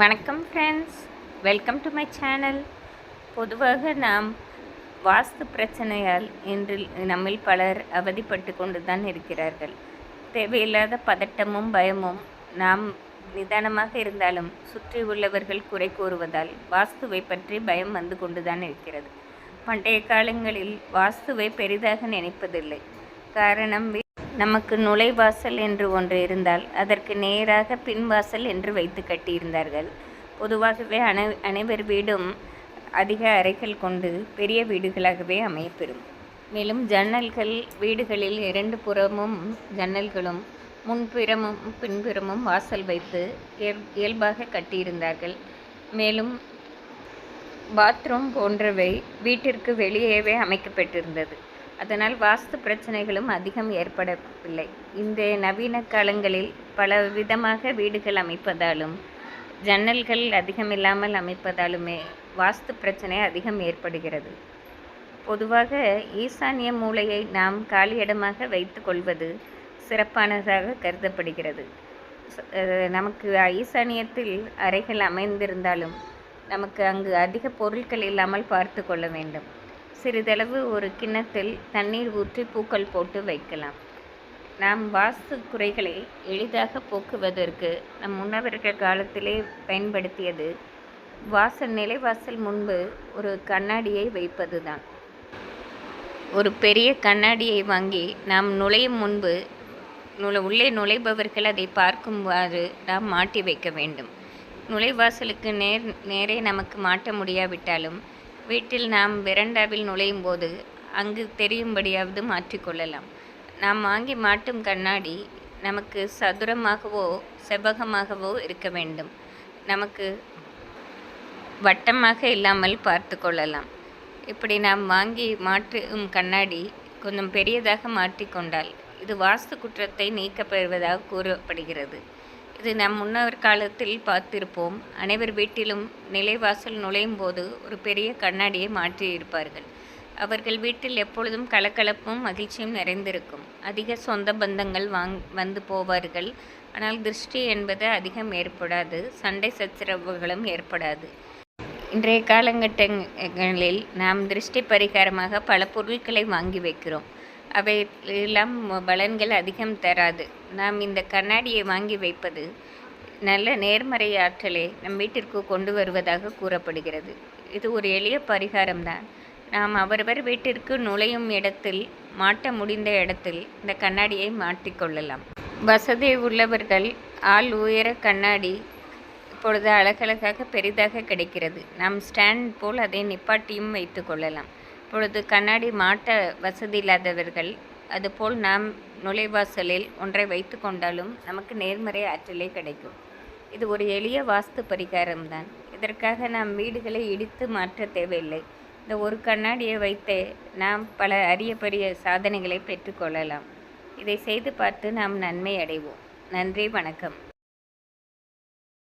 வணக்கம் friends welcome to my channel பொதுவாக நாம் வாஸ்து பிரச்சனையால் இன்று நம்மில் பலர் அவதிப்பட்டு கொண்டு தான் இருக்கிறார்கள். தேவையில்லாத பதட்டமும் பயமும் நாம் நிதானமாக இருந்தாலும் சுற்றி உள்ளவர்கள் குறை கூறுவதால் வாஸ்துவை பற்றி பயம் வந்து கொண்டுதான் இருக்கிறது. பண்டைய காலங்களில் வாஸ்துவை பெரிதாக நினைப்பதில்லை. காரணம் நமக்கு நுழைவாசல் என்று ஒன்று இருந்தால் அதற்கு நேராக பின்வாசல் என்று வைத்து கட்டியிருந்தார்கள். பொதுவாகவே அனை அனைவர் வீடும் அதிக அறைகள் கொண்டு பெரிய வீடுகளாகவே அமையப்பெறும். மேலும் ஜன்னல்கள் வீடுகளில் இரண்டு புறமும் ஜன்னல்களும் முன்புறமும் பின்புறமும் வாசல் வைத்து இயல்- இயல்பாக கட்டியிருந்தார்கள். மேலும் பாத்ரூம் போன்றவை வீட்டிற்கு வெளியேவே அமைக்கப்பட்டிருந்தது. அதனால் வாஸ்து பிரச்சனைகளும் அதிகம் ஏற்படவில்லை. இந்த நவீன காலங்களில் பல விதமாக வீடுகள் அமைப்பதாலும் ஜன்னல்கள் அதிகமில்லாமல் அமைப்பதாலுமே வாஸ்து பிரச்சனை அதிகம் ஏற்படுகிறது. பொதுவாக ஈசானிய மூலையை நாம் காலியிடமாக வைத்து கொள்வது சிறப்பானதாக கருதப்படுகிறது. நமக்கு ஈசானியத்தில் அறைகள் அமைந்திருந்தாலும் நமக்கு அங்கு அதிக பொருட்கள் இல்லாமல் பார்த்து கொள்ள வேண்டும். சிறிதளவு ஒரு கிண்ணத்தில் தண்ணீர் ஊற்றி பூக்கள் போட்டு வைக்கலாம். நாம் வாஸ்து குறைகளை எளிதாக போக்குவதற்கு நம் முன்னவர்கள் காலத்திலே பயன்படுத்தியது வாசல் நிலைவாசல் முன்பு ஒரு கண்ணாடியை வைப்பதுதான். ஒரு பெரிய கண்ணாடியை வாங்கி நாம் நுழையும் முன்பு நுழை உள்ளே நுழைபவர்கள் அதை பார்க்குமாறு நாம் மாட்டி வைக்க வேண்டும். நுழைவாசலுக்கு நேர் நேரே நமக்கு மாட்ட முடியாவிட்டாலும் வீட்டில் நாம் வெரண்டாவில் நுழையும் போது அங்கு தெரியும்படியாவது மாற்றிக்கொள்ளலாம். நாம் வாங்கி மாட்டும் கண்ணாடி நமக்கு சதுரமாகவோ செவ்வகமாகவோ இருக்க வேண்டும். நமக்கு வட்டமாக இல்லாமல் பார்த்து கொள்ளலாம். இப்படி நாம் வாங்கி மாற்றும் கண்ணாடி கொஞ்சம் பெரியதாக மாற்றிக்கொண்டால் இது வாஸ்து குற்றத்தை நீக்கப் பெறுவதாக கூறப்படுகிறது. இது நம் முன்னவர் காலத்தில் பார்த்திருப்போம். அனைவர் வீட்டிலும் நிலைவாசல் நுழையும் போது ஒரு பெரிய கண்ணாடியை மாற்றியிருப்பார்கள். அவர்கள் வீட்டில் எப்பொழுதும் கலகலப்பும் மகிழ்ச்சியும் நிறைந்திருக்கும். அதிக சொந்த பந்தங்கள் வாங் வந்து போவார்கள். ஆனால் திருஷ்டி என்பது அதிகம் ஏற்படாது. சண்டை சச்சரவுகளும் ஏற்படாது. இன்றைய காலகட்டங்களில் நாம் திருஷ்டி பரிகாரமாக பல பொருட்களை வாங்கி வைக்கிறோம். அவை எல்லாம் பலன்கள் அதிகம் தராது. நாம் இந்த கண்ணாடியை வாங்கி வைப்பது நல்ல நேர்மறை ஆற்றலை நம் வீட்டிற்கு கொண்டு வருவதாக கூறப்படுகிறது. இது ஒரு எளிய பரிகாரம்தான் நாம் அவரவர் வீட்டிற்கு நுழையும் இடத்தில் மாட்ட முடிந்த இடத்தில் இந்த கண்ணாடியை மாட்டிக்கொள்ளலாம் வசதி உள்ளவர்கள் ஆள் உயர கண்ணாடி இப்பொழுது அழகழகாக பெரிதாக கிடைக்கிறது. நாம் ஸ்டாண்ட் போல் அதை நிப்பாட்டியும் வைத்து கொள்ளலாம். இப்பொழுது கண்ணாடி மாட்ட வசதி இல்லாதவர்கள் அதுபோல் நாம் நுழைவாசலில் ஒன்றை வைத்து கொண்டாலும் நமக்கு நேர்மறை ஆற்றலே கிடைக்கும். இது ஒரு எளிய வாஸ்து பரிகாரம்தான். இதற்காக நாம் வீடுகளை இடித்து மாற்ற தேவையில்லை. இந்த ஒரு கண்ணாடியை வைத்தே நாம் பல அரிய பெரிய சாதனைகளை பெற்றுக்கொள்ளலாம் இதை செய்து பார்த்து நாம் நன்மை அடைவோம். நன்றி வணக்கம்.